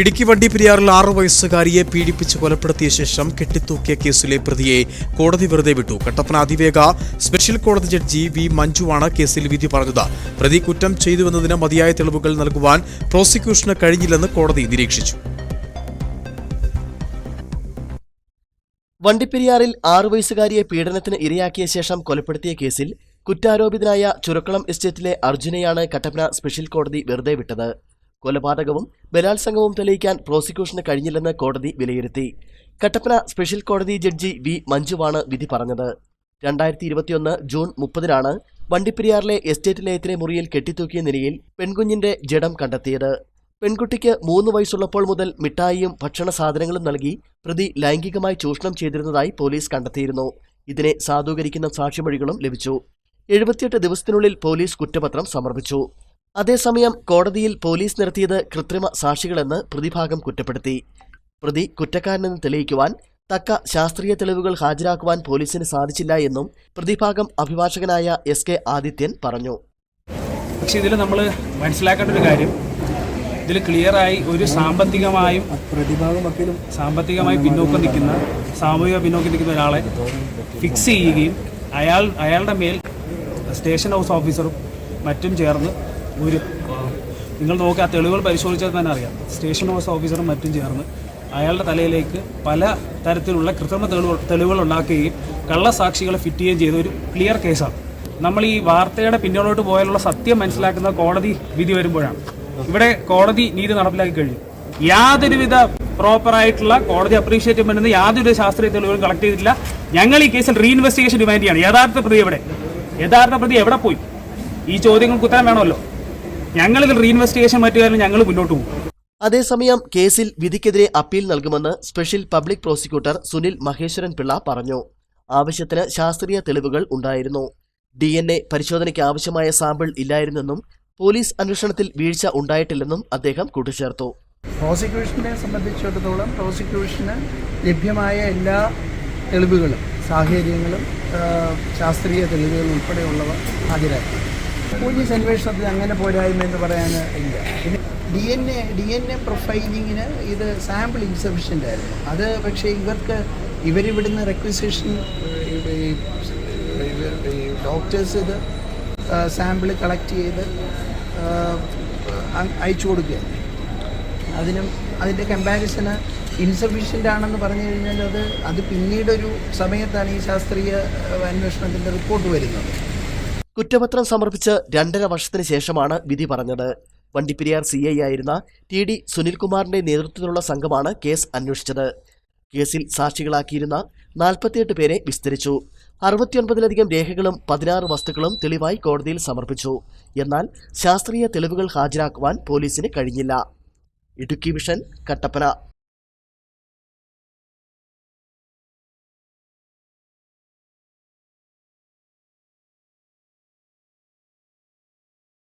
ഇടുക്കി വണ്ടിപ്പെരിയാറിൽ ആറു വയസ്സുകാരിയെ പീഡിപ്പിച്ച് കൊലപ്പെടുത്തിയ ശേഷം കെട്ടിത്തൂക്കിയ കേസിലെ പ്രതിയെ കോടതി വെറുതെ വിട്ടു. കട്ടപ്പന അതിവേഗ സ്പെഷ്യൽ കോടതി ജഡ്ജി വി മഞ്ജുവാണ് കേസിൽ വിധി പറഞ്ഞത്. പ്രതി കുറ്റം ചെയ്തുവെന്നതിന് മതിയായ തെളിവുകൾ നൽകുവാൻ പ്രോസിക്യൂഷന് കഴിഞ്ഞില്ലെന്ന് കോടതി നിരീക്ഷിച്ചു. വണ്ടിപ്പെരിയാറിൽ ആറു വയസ്സുകാരിയെ പീഡനത്തിന് ഇരയാക്കിയ ശേഷം കൊലപ്പെടുത്തിയ കേസിൽ കുറ്റാരോപിതനായ ചുരക്കളം എസ്റ്റേറ്റിലെ അർജുനെയാണ് കട്ടപ്പന സ്പെഷ്യൽ കോടതി വെറുതെ വിട്ടത്. കൊലപാതകവും ബലാത്സംഗവും തെളിയിക്കാൻ പ്രോസിക്യൂഷന് കഴിഞ്ഞില്ലെന്ന് കോടതി വിലയിരുത്തി. കട്ടപ്പന സ്പെഷ്യൽ കോടതി ജഡ്ജി വി. മഞ്ജുവാണ് വിധി പറഞ്ഞത്. രണ്ടായിരത്തി ഇരുപത്തിയൊന്ന് ജൂൺ മുപ്പതിനാണ് വണ്ടിപ്പെരിയാറിലെ എസ്റ്റേറ്റ് ലയത്തിലെ മുറിയിൽ കെട്ടിത്തൂക്കിയ നിലയിൽ പെൺകുഞ്ഞിന്റെ ജഡം കണ്ടെത്തിയത്. പെൺകുട്ടിക്ക് മൂന്ന് വയസ്സുള്ളപ്പോൾ മുതൽ മിഠായിയും ഭക്ഷണ സാധനങ്ങളും നൽകി പ്രതി ലൈംഗികമായി ചൂഷണം ചെയ്തിരുന്നതായി പോലീസ് കണ്ടെത്തിയിരുന്നു. ഇതിനെ സാധൂകരിക്കുന്ന സാക്ഷിമൊഴികളും ലഭിച്ചു. എഴുപത്തിയെട്ട് ദിവസത്തിനുള്ളിൽ പോലീസ് കുറ്റപത്രം സമർപ്പിച്ചു. അതേസമയം കോടതിയിൽ പോലീസ് നിർത്തിയത് കൃത്രിമ സാക്ഷികളെന്ന് പ്രതിഭാഗം കുറ്റപ്പെടുത്തി. പ്രതി കുറ്റക്കാരനെന്ന് തെളിയിക്കുവാൻ തക്ക ശാസ്ത്രീയ തെളിവുകൾ ഹാജരാക്കുവാൻ പോലീസിന് സാധിച്ചില്ല എന്നും പ്രതിഭാഗം അഭിഭാഷകനായ എസ് കെ ആദിത്യൻ പറഞ്ഞു. പക്ഷെ ഇതിൽ നമ്മൾ മനസ്സിലാക്കേണ്ട ഒരു കാര്യം ഇതിൽ ക്ലിയറായി ഒരു സാമ്പത്തികമായും പ്രതിഭാഗം സാമ്പത്തികമായി പിന്നോക്കം നിൽക്കുന്ന സാമൂഹിക പിന്നോക്കം നിൽക്കുന്ന ഒരാളെ ഫിക്സ് ചെയ്യുകയും അയാൾ അയാളുടെ മേൽ സ്റ്റേഷൻ ഹൗസ് ഓഫീസറും മറ്റും ചേർന്ന് ഒരു നിങ്ങൾ നോക്കുക തെളിവുകൾ പരിശോധിച്ചാൽ തന്നെ അറിയാം. സ്റ്റേഷൻ ഹൗസ് ഓഫീസറും മറ്റും ചേർന്ന് അയാളുടെ തലയിലേക്ക് പല തരത്തിലുള്ള കൃത്രിമ തെളിവുകൾ തെളിവുകൾ ഉണ്ടാക്കുകയും കള്ളസാക്ഷികളെ ഫിറ്റ് ചെയ്യുകയും ചെയ്ത ഒരു ക്ലിയർ കേസാണ് നമ്മൾ ഈ വാർത്തയുടെ പിന്നോട്ട് പോയാലുള്ള സത്യം മനസ്സിലാക്കുന്ന കോടതി വിധി വരുമ്പോഴാണ്. ഇവിടെ കോടതി നീതി നടപ്പിലാക്കി കഴിഞ്ഞു. യാതൊരുവിധ പ്രോപ്പർ ആയിട്ടുള്ള കോടതി അപ്രീഷിയേറ്റ് ചെയ്യുമ്പോൾ യാതൊരു ശാസ്ത്രീയ തെളിവുകളും കളക്ട് ചെയ്തിട്ടില്ല. ഞങ്ങൾ ഈ കേസിൽ റീഇൻവെസ്റ്റിഗേഷൻ ഡിമാൻഡ് ചെയ്യാണ്. യഥാർത്ഥ പ്രതി എവിടെ? യഥാർത്ഥ പ്രതി എവിടെ പോയി? ഈ ചോദ്യങ്ങൾക്ക് ഉത്തരം വേണമല്ലോ. ഞങ്ങളിതിൽ റീഇൻവെസ്റ്റിഗേഷൻ മറ്റു ഞങ്ങൾ മുന്നോട്ട് പോകും. അതേസമയം കേസിൽ വിധിക്കെതിരെ അപ്പീൽ നൽകുമെന്ന് special public prosecutor Sunil Maheswaran Pillai പറഞ്ഞു. ആവശ്യത്തിന് ശാസ്ത്രീയ തെളിവുകൾ ഉണ്ടായിരുന്നു. ഡി എൻ എ പരിശോധനയ്ക്ക് ആവശ്യമായ സാമ്പിൾ ഇല്ലായിരുന്നെന്നും പോലീസ് അന്വേഷണത്തിൽ വീഴ്ച ഉണ്ടായിട്ടില്ലെന്നും അദ്ദേഹം കൂട്ടിച്ചേർത്തു. പ്രോസിക്യൂഷനെ സംബന്ധിച്ചിടത്തോളം പ്രോസിക്യൂഷന് ലഭ്യമായ എല്ലാ തെളിവുകളും സാഹചര്യങ്ങളും ശാസ്ത്രീയ തെളിവുകളും ഉൾപ്പെടെയുള്ളവ ഹാജരാക്കി. പോലീസ് അന്വേഷണത്തിൽ അങ്ങനെ പോരായ്മ എന്ന് പറയാൻ ഇല്ല. പിന്നെ D N A D N A പ്രൊഫൈലിങ്ങിന് ഇത് സാമ്പിൾ ഇൻസഫിഷ്യന്റ് ആയിരുന്നു. അത് പക്ഷേ ഇവർക്ക് ഇവരിവിടുന്ന് റെക്വിസിഷൻ ഡോക്ടേഴ്സ് ഇത് സാമ്പിൾ കളക്ട് ചെയ്ത് അയച്ചു കൊടുക്കുകയാണ്. അതിനും അതിന്റെ കമ്പാരിസണ് ഇൻസഫിഷ്യന്റ് ആണെന്ന് പറഞ്ഞു കഴിഞ്ഞാൽ അത് അത് പിന്നീടൊരു സമയത്താണ് ഈ ശാസ്ത്രീയ അന്വേഷണത്തിന്റെ റിപ്പോർട്ട് വരുന്നത്. കുറ്റപത്രം സമർപ്പിച്ച് രണ്ടര വർഷത്തിന് ശേഷമാണ് വിധി പറഞ്ഞത്. വണ്ടിപ്പെരിയാർ സി ഐ ആയിരുന്ന ടി ഡി സുനിൽകുമാറിന്റെ നേതൃത്വത്തിലുള്ള സംഘമാണ് കേസ് അന്വേഷിച്ചത്. കേസിൽ സാക്ഷികളാക്കിയിരുന്ന നാൽപ്പത്തിയെട്ട് പേരെ വിസ്തരിച്ചു. അറുപത്തിയൊൻപതിലധികം രേഖകളും പതിനാറ് വസ്തുക്കളും തെളിവായി കോടതിയിൽ സമർപ്പിച്ചു. എന്നാൽ ശാസ്ത്രീയ തെളിവുകൾ ഹാജരാക്കുവാൻ പോലീസിന് കഴിഞ്ഞില്ല. ഇടുക്കി വിഷൻ കട്ടപ്പന.